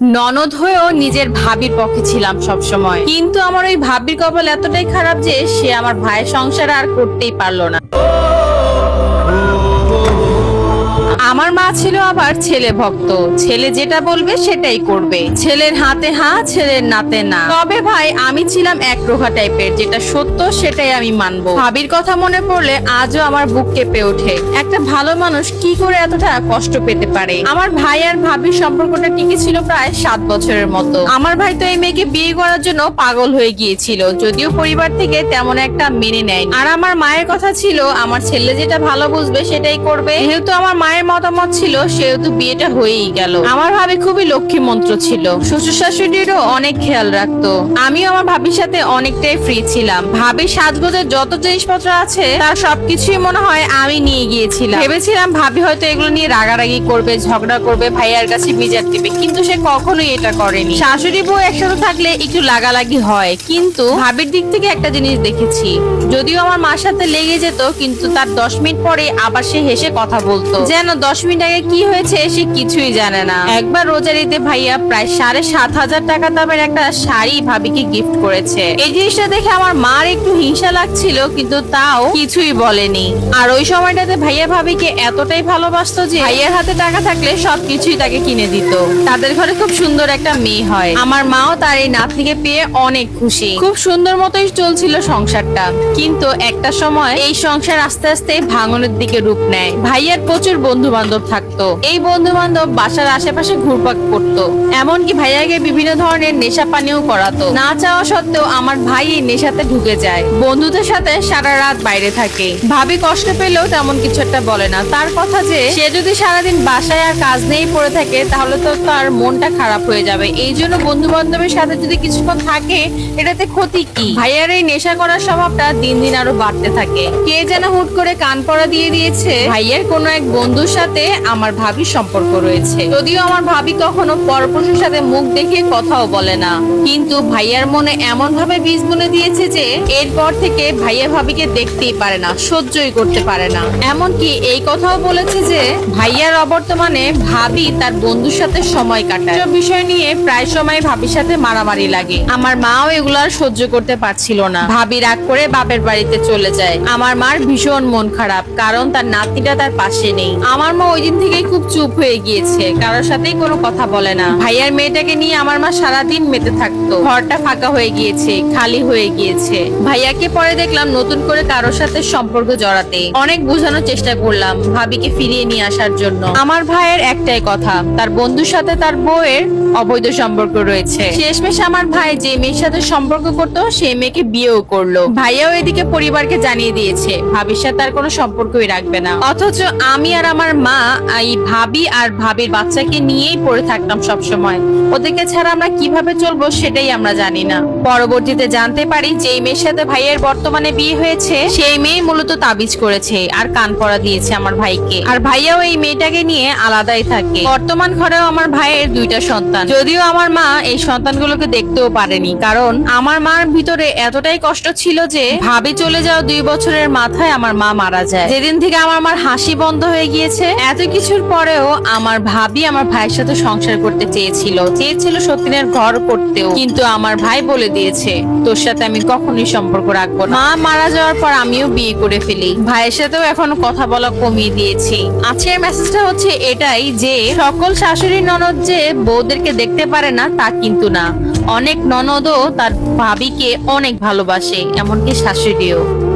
ননদ হয়েও নিজের ভাবির পক্ষে ছিলাম সব সময় কিন্তু আমার ওই ভাবির কপাল এতটাই খারাপ যে সে আমার ভাইয়ের সংসার আর করতেই পারল না। আমার মা ছিল আবার ছেলে ভক্ত। ছেলে যেটা বলবে সেটাই করবে। ছেলের হাতে হা ছেলের নাতে না তবে ভাই, আমি ছিলাম এক প্রভা টাইপের যেটা সত্য সেটাই আমি মানবো। ভাবির কথা মনে পড়লে আজও আমার বুক কেঁপে ওঠে। একটা ভালো মানুষ কি করে এতটা কষ্ট পেতে পারে? আমার ভাই আর ভাবির সম্পর্কটা টিকে ছিল প্রায় সাত বছরের মতো। আমার ভাই তো এই মেয়েকে বিয়ে করার জন্য পাগল হয়ে গিয়েছিল, যদিও পরিবার থেকে তেমন একটা মেনে নেয় আর আমার মায়ের কথা ছিল, আমার ছেলে যেটা ভালো বুঝবে সেটাই করবে। যেহেতু আমার মায়ের মতামত ছিল, সেহেতু বিয়েটা হয়েই গেল। আমার ভাবি খুবই লক্ষ্মী মন্ত্র ছিল। শ্বশুর শাশুড়িরও অনেক খেয়াল রাখতো। আমিও আমার ভাবির সাথে অনেকটাই ফ্রি ছিলাম। ভাবির সাজগোজের যত জিনিসপত্র আছে, তার সবকিছুই মনে হয় আমি নিয়ে গিয়েছিলাম। ভেবেছিলাম ভাবি হয়তো এগুলো নিয়ে রাগারাগি করবে, ঝগড়া করবে, ভাইয়ার কাছে বিচার দিবে, কিন্তু সে কখনোই এটা করেনি। শাশুড়ি বউ একসাথে থাকলে একটু লাগালাগি হয়, কিন্তু ভাবির দিক থেকে একটা জিনিস দেখেছি। যদিও আমার মার সাথে লেগে যেত, কিন্তু তার দশ মিনিট পরে আবার সে হেসে কথা বলতো। যেন দশ মিনিট আগে কি হয়েছে সে কিছুই জানে না। একবার রোজার ঈদে ভাইয়া প্রায় সাড়ে সাত হাজার টাকা দামের একটা শাড়ি ভাবিকে গিফট করেছে। এই জিনিসটা দেখে আমার মার একটু হিংসা লাগছিল, কিন্তু তাও কিছুই বলেনি। আর ওই সময়টাতে ভাইয়া ভাবিকে এতটাই ভালোবাসতো যে ভাইয়ার হাতে টাকা থাকলে সবকিছুই তাকে কিনে দিত। তাদের ঘরে খুব সুন্দর একটা মেয়ে হয়। আমার মাও তার এই নাতনিকে পেয়ে অনেক খুশি। খুব সুন্দর মতোই চলছিল সংসারটা। কিন্তু একটা সময় এই সংসার আস্তে আস্তে ভাঙনের দিকে রূপ নেয়। ভাইয়ার প্রচুর বন্ধু বান্ধব থাকতো এই বন্ধু বান্ধব বাসার আশেপাশে ঘুরপাক করতো এমনকি ভাইয়াকে বিভিন্ন ধরনের নেশা পানিও করাতো না চাওয়া সত্ত্বেও আমার ভাই এই নেশাতে ঢুকে যায় বন্ধুদের সাথে সারা রাত বাইরে থাকে ভাবি কষ্ট পেলেও তেমন কিছু একটা বলে না তার কথা যে সে যদি সারাদিন বাসায় আর কাজ নেই পড়ে থাকে তাহলে তো তার মনটা খারাপ হয়ে যাবে এই জন্য বন্ধু বান্ধবের সাথে যদি কিছুক্ষণ থাকে এটাতে ক্ষতি কি ভাইয়ার এই নেশা করার স্বভাবটা দিন দিন আরও বাড়তে থাকে কে যেন হুট করে কান পড়া দিয়ে দিয়েছে ভাইয়ের কোনো এক বন্ধুর সাথে আমার ভাবির সম্পর্ক রয়েছে। যদিও আমার ভাবি কখনো পরপুরুষের সাথে মুখ দেখিয়ে কথাও বলে না। কিন্তু ভাইয়ার মনে এমন ভাবে বীজ বুনে দিয়েছে যে, এরপর থেকে ভাইয়া ভাবিকে দেখতেই পারে না, সহ্যই করতে পারে না। এমনকি এই কথাও বলেছে যে, ভাইয়ার অবর্তমানে ভাবি তার বন্ধুর সাথে সময় কাটায়। এসব বিষয় নিয়ে প্রায় সময় ভাবির সাথে মারামারি লাগে। আমার মাও এগুলো আর সহ্য করতে পারছিল না। ভাবি রাগ করে বাপের বাড়িতে চলে যায়। আমার মার ভীষণ মন খারাপ, কারণ তার নাতিটা তার পাশে নেই। আমার মা ওই দিন থেকেই খুব চুপ হয়ে গিয়েছে, কারোর সাথেই কোনো কথা বলে না। ভাইয়ার মেয়েটাকে নিয়ে আমার মা সারাদিন মেতে থাকতো, ঘরটা ফাঁকা হয়ে গিয়েছে, খালি হয়ে গিয়েছে। ভাইয়াকে পরে দেখলাম নতুন করে কারোর সাথে সম্পর্ক জড়াতে। অনেক বোঝানোর চেষ্টা করলাম ভাবিকে ফিরিয়ে নিয়ে আসার জন্য। আমার ভাইয়ের একটাই কথা, তার বন্ধুর সাথে তার বউয়ের অবৈধ সম্পর্ক রয়েছে। শেষমেশ আমার ভাই যে মেয়ের সাথে সম্পর্ক করতো, সেই মেয়েকে বিয়েও করল। ভাইয়াও এদিকে পরিবারকে জানিয়ে দিয়েছে, ভাবির সাথে আর কোনো সম্পর্কই রাখবে না। অথচ আমি আর আমার মা, এই ভাবি আর ভাবির বাচ্চাকে নিয়েই পড়ে থাকতাম সব সময় ওদেরকে ছাড়া আমরা কীভাবে চলবো সেটাই আমরা জানি না। পরবর্তীতে জানতে পারি যে মেয়ের সাথে ভাইয়ের বর্তমানে বিয়ে হয়েছে, সেই মেয়ে মূলত তাবিজ করেছে আর কান পড়া দিয়েছে আমার ভাইকে। আর ভাইয়াও এই মেয়েটাকে নিয়ে আলাদাই থাকে। বর্তমান ঘরেও আমার ভাইয়ের দুইটা সন্তান। যদিও আমার মা এই সন্তানগুলোকে দেখতেও পারেনি, কারণ আমার মার ভিতরে এতটাই কষ্ট ছিল যে ভাবি চলে যাওয়া দুই বছরের মাথায় আমার মা মারা যায়। যেদিন থেকে আমার মার হাসি বন্ধ হয়ে গিয়েছে এত কিছুর পরেও আমার ভাবি আমার ভাইয়ের সাথে সংসার করতে চেয়েছিল। চেয়েছিল সতীনের ঘর করতেও। কিন্তু আমার ভাই বলে দিয়েছে, তোর সাথে আমি কখনোই সম্পর্ক রাখব না। মা মারা যাওয়ার পর আমিও বিয়ে করে ফেলি। ভাইয়ের সাথেও এখন কথা বলা কমিয়ে দিয়েছি। আজকের মেসেজটা হচ্ছে এটাই যে, সকল শাশুড়ি ননদ যে বউদেরকে দেখতে পারে না, তা কিন্তু না। অনেক ননদও তার ভাবিকে অনেক ভালোবাসে, এমনকি শাশুড়িও।